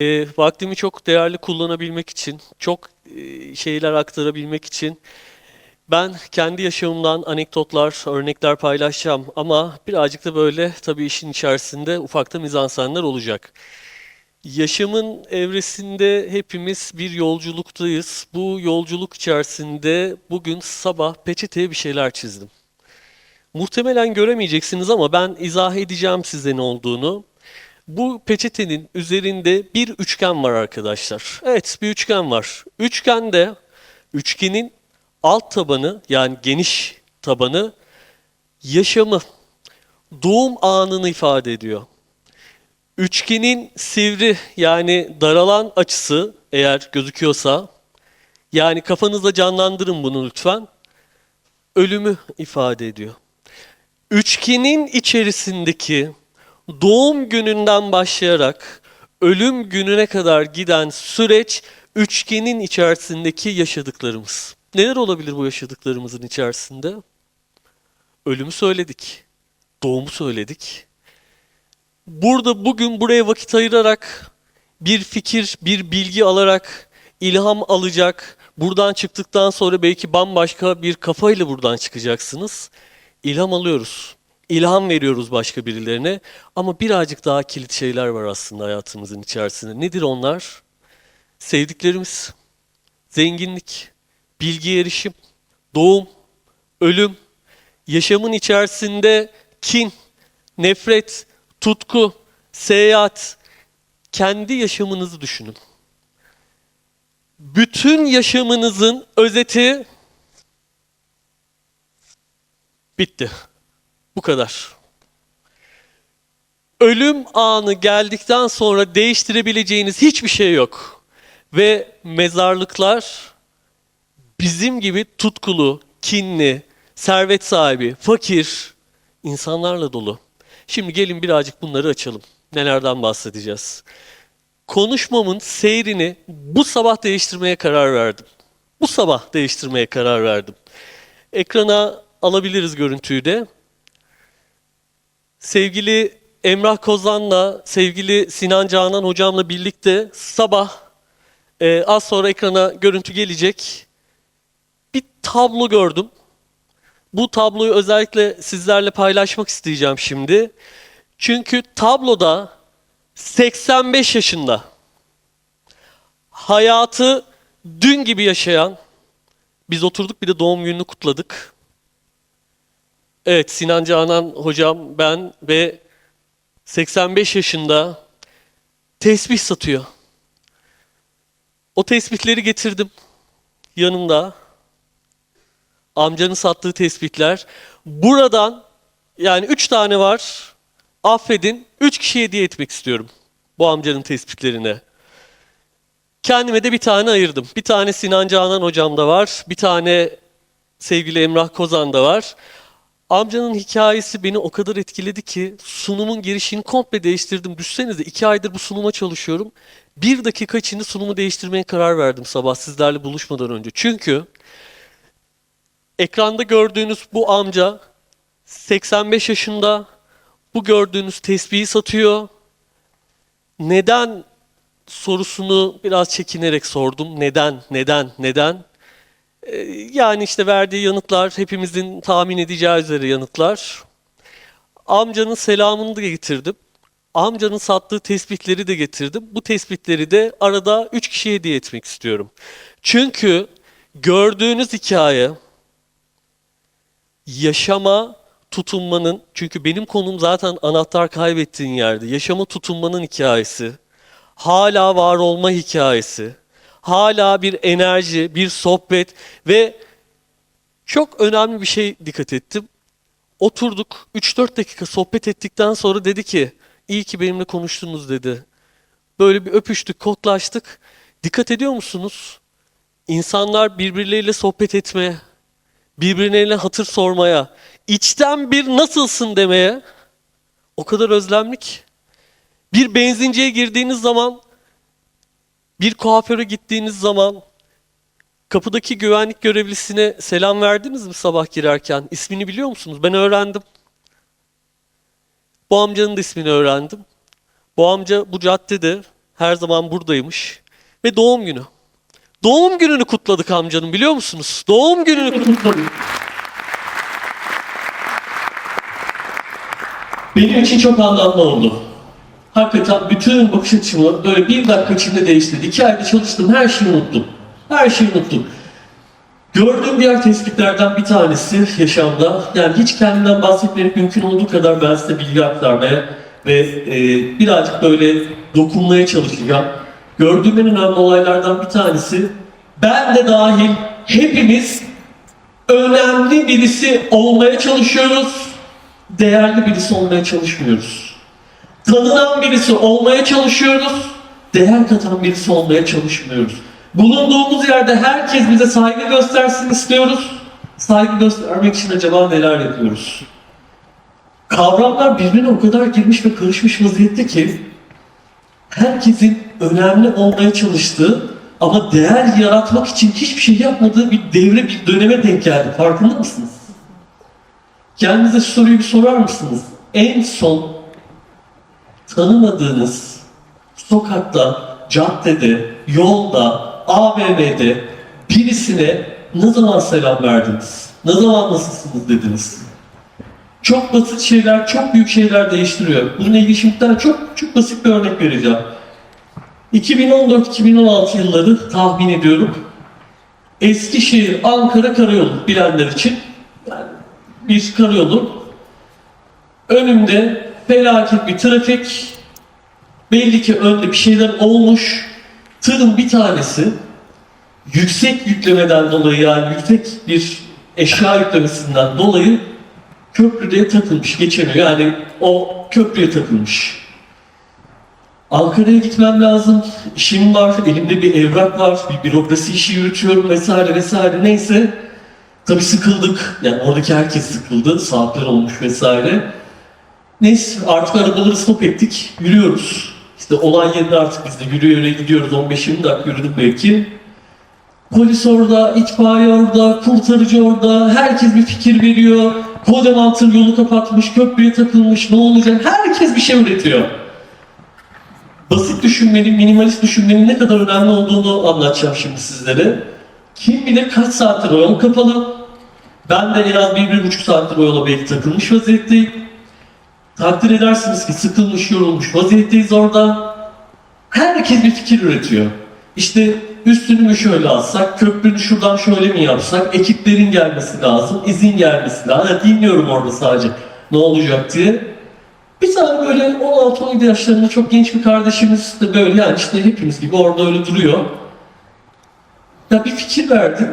E, vaktimi çok değerli kullanabilmek için, çok e, şeyler aktarabilmek için ben kendi yaşamımdan anekdotlar, örnekler paylaşacağım ama birazcık da böyle tabii işin içerisinde ufakta mizansenler olacak. Yaşamın evresinde hepimiz bir yolculuktayız. Bu yolculuk içerisinde bugün sabah peçeteye bir şeyler çizdim. Muhtemelen göremeyeceksiniz ama ben izah edeceğim size ne olduğunu. Bu peçetenin üzerinde bir üçgen var arkadaşlar. Evet, bir üçgen var. Üçgende üçgenin alt tabanı yani geniş tabanı yaşamı, doğum anını ifade ediyor. Üçgenin sivri yani daralan açısı eğer gözüküyorsa yani kafanızda canlandırın bunu lütfen. Ölümü ifade ediyor. Üçgenin içerisindeki doğum gününden başlayarak ölüm gününe kadar giden süreç üçgenin içerisindeki yaşadıklarımız. Neler olabilir bu yaşadıklarımızın içerisinde? Ölümü söyledik. Doğumu söyledik. Burada bugün buraya vakit ayırarak bir fikir, bir bilgi alarak ilham alacak. Buradan çıktıktan sonra belki bambaşka bir kafayla buradan çıkacaksınız. İlham alıyoruz. İlham veriyoruz başka birilerine. Ama birazcık daha kilit şeyler var aslında hayatımızın içerisinde. Nedir onlar? Sevdiklerimiz, zenginlik, bilgi erişim, doğum, ölüm, yaşamın içerisinde kin, nefret, tutku, seyahat, kendi yaşamınızı düşünün. Bütün yaşamınızın özeti bitti. Bu kadar. Ölüm anı geldikten sonra değiştirebileceğiniz hiçbir şey yok. Ve mezarlıklar bizim gibi tutkulu, kinli, servet sahibi, fakir insanlarla dolu. Şimdi gelin birazcık bunları açalım. Nelerden bahsedeceğiz? Konuşmamın seyrini bu sabah değiştirmeye karar verdim. Bu sabah değiştirmeye karar verdim. Ekrana alabiliriz görüntüyü de. Sevgili Emrah Kozan'la, sevgili Sinan Canan hocamla birlikte sabah e, az sonra ekrana görüntü gelecek. Bir tablo gördüm. Bu tabloyu özellikle sizlerle paylaşmak isteyeceğim şimdi. Çünkü tabloda 85 yaşında hayatı dün gibi yaşayan biz oturduk bir de doğum gününü kutladık. Evet Sinan Canan hocam ben ve 85 yaşında tesbih satıyor. O tesbihleri getirdim yanımda. Amcanın sattığı tespitler. Buradan yani üç tane var. Affedin. Üç kişiye hediye etmek istiyorum. Bu amcanın tespitlerine. Kendime de bir tane ayırdım. Bir tane Sinan Canan hocamda var. Bir tane sevgili Emrah Kozan'da var. Amcanın hikayesi beni o kadar etkiledi ki sunumun girişini komple değiştirdim. Düşsenize iki aydır bu sunuma çalışıyorum. Bir dakika içinde sunumu değiştirmeye karar verdim sabah sizlerle buluşmadan önce. Çünkü Ekranda gördüğünüz bu amca 85 yaşında. Bu gördüğünüz tesbihi satıyor. Neden sorusunu biraz çekinerek sordum. Neden, neden, neden? Ee, yani işte verdiği yanıtlar hepimizin tahmin edeceği üzere yanıtlar. Amcanın selamını da getirdim. Amcanın sattığı tespitleri de getirdim. Bu tespitleri de arada üç kişiye hediye etmek istiyorum. Çünkü gördüğünüz hikaye yaşama tutunmanın çünkü benim konum zaten anahtar kaybettiğin yerde. Yaşama tutunmanın hikayesi. Hala var olma hikayesi. Hala bir enerji, bir sohbet ve çok önemli bir şey dikkat ettim. Oturduk 3-4 dakika sohbet ettikten sonra dedi ki iyi ki benimle konuştunuz dedi. Böyle bir öpüştük, koklaştık. Dikkat ediyor musunuz? İnsanlar birbirleriyle sohbet etmeye, birbirlerine hatır sormaya, içten bir nasılsın demeye o kadar özlemlik. Bir benzinciye girdiğiniz zaman, bir kuaföre gittiğiniz zaman kapıdaki güvenlik görevlisine selam verdiniz mi sabah girerken? İsmini biliyor musunuz? Ben öğrendim. Bu amcanın da ismini öğrendim. Bu amca bu caddede her zaman buradaymış ve doğum günü. Doğum gününü kutladık amcanın biliyor musunuz? Doğum gününü kutladık. Benim için çok anlamlı oldu. Hakikaten bütün bakış açımı böyle bir dakika içinde değiştirdi. İki ayda çalıştım, her şeyi unuttum. Her şeyi unuttum. Gördüğüm diğer tespitlerden bir tanesi yaşamda, yani hiç kendimden bahsetmemek mümkün olduğu kadar ben size bilgi aktarmaya ve e, birazcık böyle dokunmaya çalışacağım. Gördüğüm en önemli olaylardan bir tanesi, ben de dahil hepimiz önemli birisi olmaya çalışıyoruz, değerli birisi olmaya çalışmıyoruz. Tanınan birisi olmaya çalışıyoruz, değer katan birisi olmaya çalışmıyoruz. Bulunduğumuz yerde herkes bize saygı göstersin istiyoruz. Saygı göstermek için acaba neler yapıyoruz? Kavramlar birbirine o kadar girmiş ve karışmış vaziyette ki herkesin önemli olmaya çalıştığı ama değer yaratmak için hiçbir şey yapmadığı bir devre, bir döneme denk geldi. Farkında mısınız? Kendinize soruyu bir sorar mısınız? En son tanımadığınız sokakta, caddede, yolda, AVM'de birisine ne zaman selam verdiniz? Ne zaman nasılsınız dediniz? Çok basit şeyler, çok büyük şeyler değiştiriyor. Bununla ilgili şimdi bir tane çok, çok basit bir örnek vereceğim. 2014-2016 yılları tahmin ediyorum. Eskişehir, Ankara karayolu bilenler için yani bir karayolu. Önümde felaket bir trafik. Belli ki önde bir şeyler olmuş. Tırın bir tanesi yüksek yüklemeden dolayı yani yüksek bir eşya yüklemesinden dolayı köprüde takılmış, geçemiyor. Yani o köprüye takılmış. Ankara'ya gitmem lazım, işim var, elimde bir evrak var, bir bürokrasi işi yürütüyorum vesaire vesaire neyse. Tabii sıkıldık, yani oradaki herkes sıkıldı, saatler olmuş vesaire. Neyse artık arabaları stop ettik, yürüyoruz. İşte olay yerine artık biz de yürüye yürüye gidiyoruz, 15-20 dakika yürüdük belki. Polis orada, itfaiye orada, kurtarıcı orada, herkes bir fikir veriyor. Kocaman tır yolu kapatmış, köprüye takılmış, ne olacak? Herkes bir şey üretiyor. Basit düşünmenin, minimalist düşünmenin ne kadar önemli olduğunu anlatacağım şimdi sizlere. Kim bilir kaç saattir o yol kapalı. Ben de en az bir, bir buçuk saattir o yola belki takılmış vaziyetteyim. Takdir edersiniz ki sıkılmış, yorulmuş vaziyetteyiz orada. Herkes bir fikir üretiyor. İşte üstünü mü şöyle alsak, köprünü şuradan şöyle mi yapsak, ekiplerin gelmesi lazım, izin gelmesi lazım. Ha, dinliyorum orada sadece ne olacak diye. Bir tane böyle 16-17 yaşlarında çok genç bir kardeşimiz de böyle yani işte hepimiz gibi orada öyle duruyor. Ya bir fikir verdim.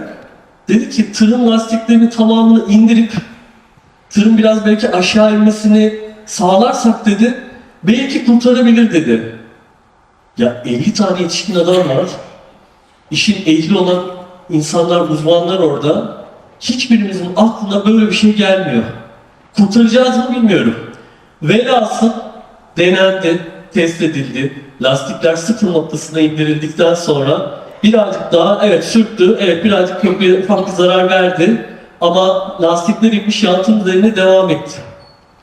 Dedi ki tırın lastiklerini tamamını indirip tırın biraz belki aşağı inmesini sağlarsak dedi belki kurtarabilir dedi. Ya 50 tane yetişkin adam var. İşin ehli olan insanlar, uzmanlar orada. Hiçbirimizin aklına böyle bir şey gelmiyor. Kurtaracağız mı bilmiyorum. Velhasıl denendi, test edildi. Lastikler sıfır noktasına indirildikten sonra birazcık daha evet sürttü, evet birazcık köprüye ufak bir zarar verdi. Ama lastikler inmiş yansın üzerine devam etti.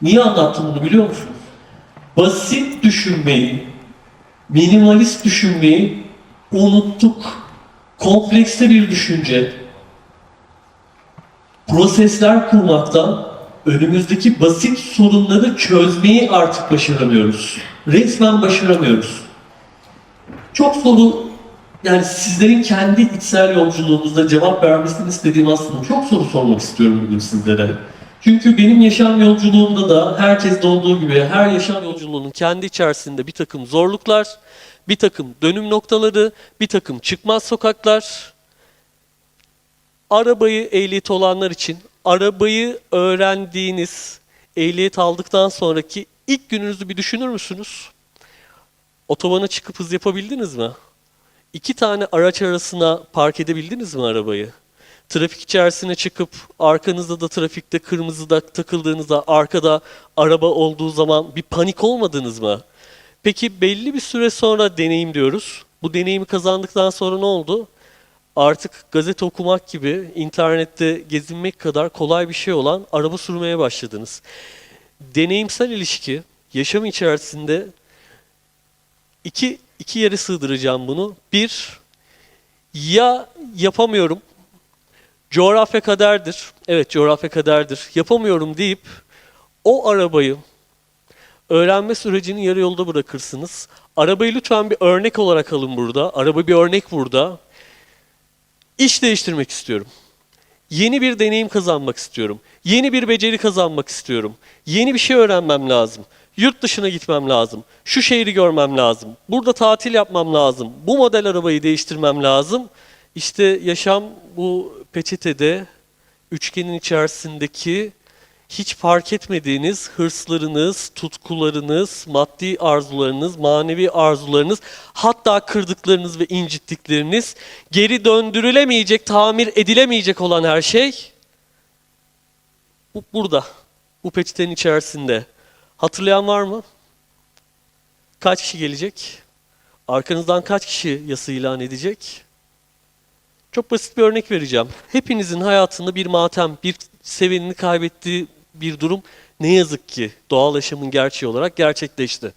Niye anlattım bunu biliyor musunuz? Basit düşünmeyi, minimalist düşünmeyi unuttuk. Komplekste bir düşünce, prosesler kurmaktan önümüzdeki basit sorunları çözmeyi artık başaramıyoruz. Resmen başaramıyoruz. Çok soru, yani sizlerin kendi içsel yolculuğunuzda cevap vermesini istediğim aslında çok soru sormak istiyorum bugün sizlere. Çünkü benim yaşam yolculuğumda da herkes olduğu gibi her yaşam yolculuğunun kendi içerisinde bir takım zorluklar, bir takım dönüm noktaları, bir takım çıkmaz sokaklar, arabayı ehliyet olanlar için arabayı öğrendiğiniz, ehliyet aldıktan sonraki ilk gününüzü bir düşünür müsünüz? Otobana çıkıp hız yapabildiniz mi? İki tane araç arasına park edebildiniz mi arabayı? Trafik içerisine çıkıp arkanızda da trafikte kırmızıda takıldığınızda arkada araba olduğu zaman bir panik olmadınız mı? Peki belli bir süre sonra deneyim diyoruz. Bu deneyimi kazandıktan sonra ne oldu? Artık gazete okumak gibi internette gezinmek kadar kolay bir şey olan araba sürmeye başladınız. Deneyimsel ilişki yaşam içerisinde iki iki yere sığdıracağım bunu. Bir, ya yapamıyorum, coğrafya kaderdir. Evet coğrafya kaderdir. Yapamıyorum deyip o arabayı öğrenme sürecini yarı yolda bırakırsınız. Arabayı lütfen bir örnek olarak alın burada. Araba bir örnek burada. İş değiştirmek istiyorum. Yeni bir deneyim kazanmak istiyorum. Yeni bir beceri kazanmak istiyorum. Yeni bir şey öğrenmem lazım. Yurt dışına gitmem lazım. Şu şehri görmem lazım. Burada tatil yapmam lazım. Bu model arabayı değiştirmem lazım. İşte yaşam bu peçetede üçgenin içerisindeki hiç fark etmediğiniz hırslarınız, tutkularınız, maddi arzularınız, manevi arzularınız, hatta kırdıklarınız ve incittikleriniz, geri döndürülemeyecek, tamir edilemeyecek olan her şey bu burada. Bu peçetenin içerisinde. Hatırlayan var mı? Kaç kişi gelecek? Arkanızdan kaç kişi yasa ilan edecek? Çok basit bir örnek vereceğim. Hepinizin hayatında bir matem, bir sevenini kaybettiği bir durum ne yazık ki doğal yaşamın gerçeği olarak gerçekleşti.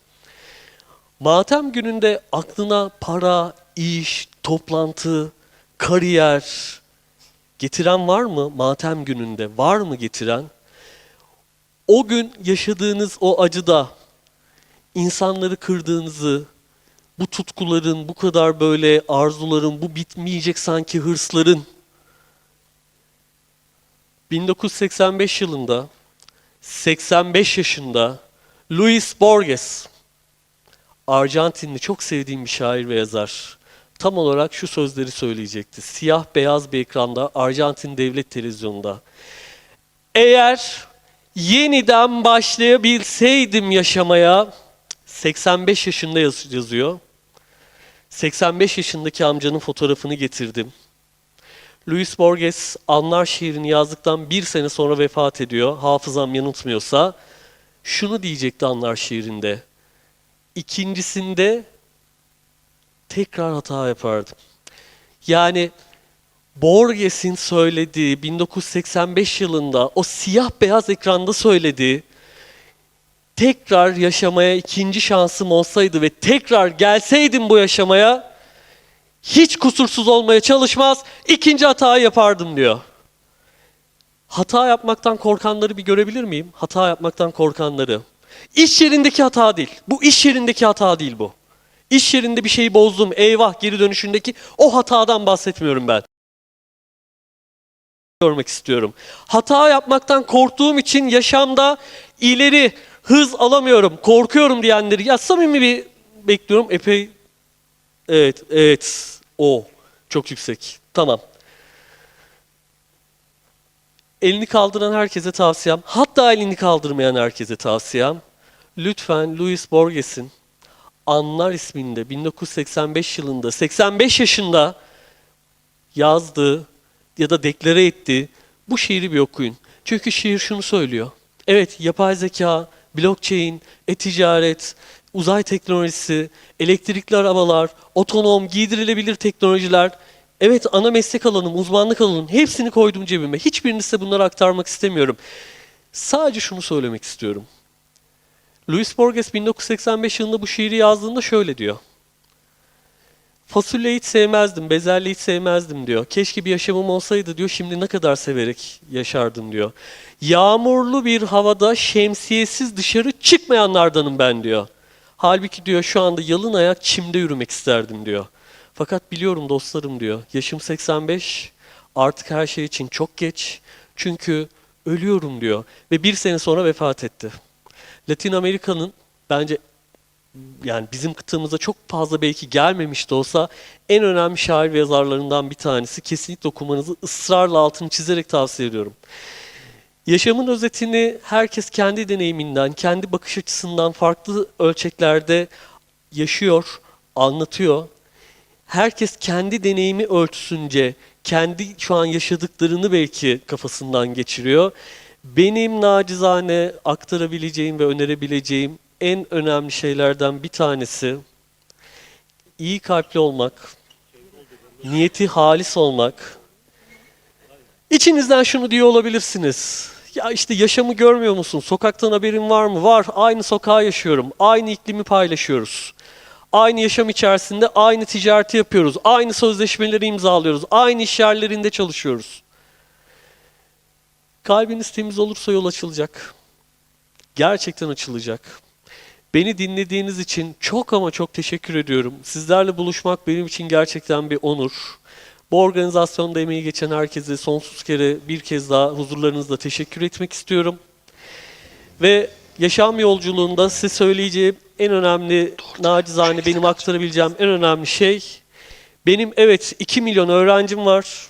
Matem gününde aklına para, iş, toplantı, kariyer getiren var mı matem gününde? Var mı getiren? O gün yaşadığınız o acıda insanları kırdığınızı, bu tutkuların, bu kadar böyle arzuların, bu bitmeyecek sanki hırsların 1985 yılında 85 yaşında Luis Borges Arjantinli çok sevdiğim bir şair ve yazar. Tam olarak şu sözleri söyleyecekti. Siyah beyaz bir ekranda Arjantin Devlet Televizyonu'nda. Eğer yeniden başlayabilseydim yaşamaya 85 yaşında yaz- yazıyor. 85 yaşındaki amcanın fotoğrafını getirdim. Luis Borges Anlar şiirini yazdıktan bir sene sonra vefat ediyor. Hafızam yanıltmıyorsa. Şunu diyecekti Anlar şiirinde. İkincisinde tekrar hata yapardım. Yani Borges'in söylediği 1985 yılında o siyah beyaz ekranda söylediği tekrar yaşamaya ikinci şansım olsaydı ve tekrar gelseydim bu yaşamaya hiç kusursuz olmaya çalışmaz, ikinci hatayı yapardım diyor. Hata yapmaktan korkanları bir görebilir miyim? Hata yapmaktan korkanları. İş yerindeki hata değil. Bu iş yerindeki hata değil bu. İş yerinde bir şeyi bozdum, eyvah geri dönüşündeki o hatadan bahsetmiyorum ben. Görmek istiyorum. Hata yapmaktan korktuğum için yaşamda ileri hız alamıyorum, korkuyorum diyenleri ya samimi bir bekliyorum. Epey Evet, evet. O. Çok yüksek. Tamam. Elini kaldıran herkese tavsiyem, hatta elini kaldırmayan herkese tavsiyem, lütfen Louis Borges'in Anlar isminde 1985 yılında, 85 yaşında yazdığı ya da deklare ettiği bu şiiri bir okuyun. Çünkü şiir şunu söylüyor. Evet, yapay zeka, blockchain, e-ticaret, uzay teknolojisi, elektrikli arabalar, otonom, giydirilebilir teknolojiler. Evet ana meslek alanım, uzmanlık alanım hepsini koydum cebime. Hiçbirini size bunları aktarmak istemiyorum. Sadece şunu söylemek istiyorum. Louis Borges 1985 yılında bu şiiri yazdığında şöyle diyor. Fasulye hiç sevmezdim, bezelye hiç sevmezdim diyor. Keşke bir yaşamım olsaydı diyor, şimdi ne kadar severek yaşardım diyor. Yağmurlu bir havada şemsiyesiz dışarı çıkmayanlardanım ben diyor. Halbuki diyor şu anda yalın ayak çimde yürümek isterdim diyor. Fakat biliyorum dostlarım diyor, yaşım 85, artık her şey için çok geç. Çünkü ölüyorum diyor ve bir sene sonra vefat etti. Latin Amerika'nın bence yani bizim kıtamıza çok fazla belki gelmemiş de olsa en önemli şair ve yazarlarından bir tanesi. Kesinlikle okumanızı ısrarla altını çizerek tavsiye ediyorum. Yaşamın özetini herkes kendi deneyiminden, kendi bakış açısından farklı ölçeklerde yaşıyor, anlatıyor. Herkes kendi deneyimi ölçüsünce, kendi şu an yaşadıklarını belki kafasından geçiriyor. Benim nacizane aktarabileceğim ve önerebileceğim en önemli şeylerden bir tanesi iyi kalpli olmak, niyeti halis olmak. İçinizden şunu diyor olabilirsiniz. Ya işte yaşamı görmüyor musun? Sokaktan haberin var mı? Var. Aynı sokağa yaşıyorum. Aynı iklimi paylaşıyoruz. Aynı yaşam içerisinde aynı ticareti yapıyoruz. Aynı sözleşmeleri imzalıyoruz. Aynı iş yerlerinde çalışıyoruz. Kalbiniz temiz olursa yol açılacak. Gerçekten açılacak. Beni dinlediğiniz için çok ama çok teşekkür ediyorum. Sizlerle buluşmak benim için gerçekten bir onur. Bu organizasyonda emeği geçen herkese sonsuz kere bir kez daha huzurlarınızda teşekkür etmek istiyorum. Ve yaşam yolculuğunda size söyleyeceğim en önemli, nacizane benim aktarabileceğim en önemli şey, benim evet 2 milyon öğrencim var.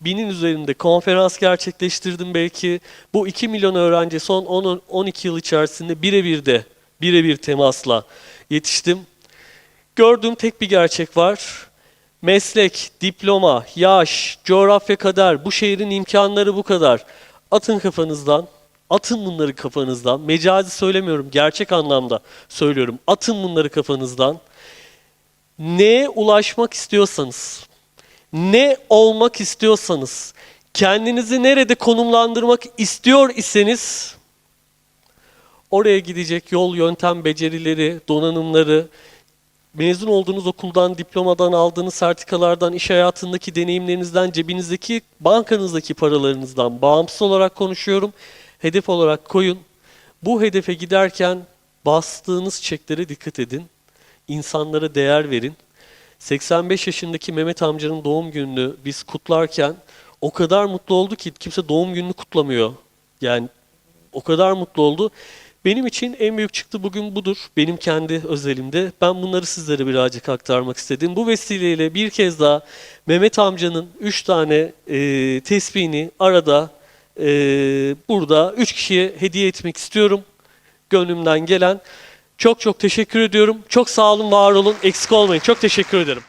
Binin üzerinde konferans gerçekleştirdim belki. Bu 2 milyon öğrenci son 10 12 yıl içerisinde birebir de birebir temasla yetiştim. Gördüğüm tek bir gerçek var. Meslek, diploma, yaş, coğrafya kadar, bu şehrin imkanları bu kadar. Atın kafanızdan, atın bunları kafanızdan. Mecazi söylemiyorum, gerçek anlamda söylüyorum. Atın bunları kafanızdan. Neye ulaşmak istiyorsanız, ne olmak istiyorsanız, kendinizi nerede konumlandırmak istiyor iseniz oraya gidecek yol, yöntem, becerileri, donanımları, mezun olduğunuz okuldan, diplomadan, aldığınız sertifikalardan, iş hayatındaki deneyimlerinizden, cebinizdeki, bankanızdaki paralarınızdan bağımsız olarak konuşuyorum. Hedef olarak koyun. Bu hedefe giderken bastığınız çeklere dikkat edin. İnsanlara değer verin. 85 yaşındaki Mehmet amcanın doğum gününü biz kutlarken o kadar mutlu oldu ki kimse doğum gününü kutlamıyor. Yani o kadar mutlu oldu. Benim için en büyük çıktı bugün budur. Benim kendi özelimde. Ben bunları sizlere birazcık aktarmak istedim. Bu vesileyle bir kez daha Mehmet amcanın 3 tane e, tesbihini arada e, burada 3 kişiye hediye etmek istiyorum. Gönlümden gelen. Çok çok teşekkür ediyorum. Çok sağ olun, var olun, eksik olmayın. Çok teşekkür ederim.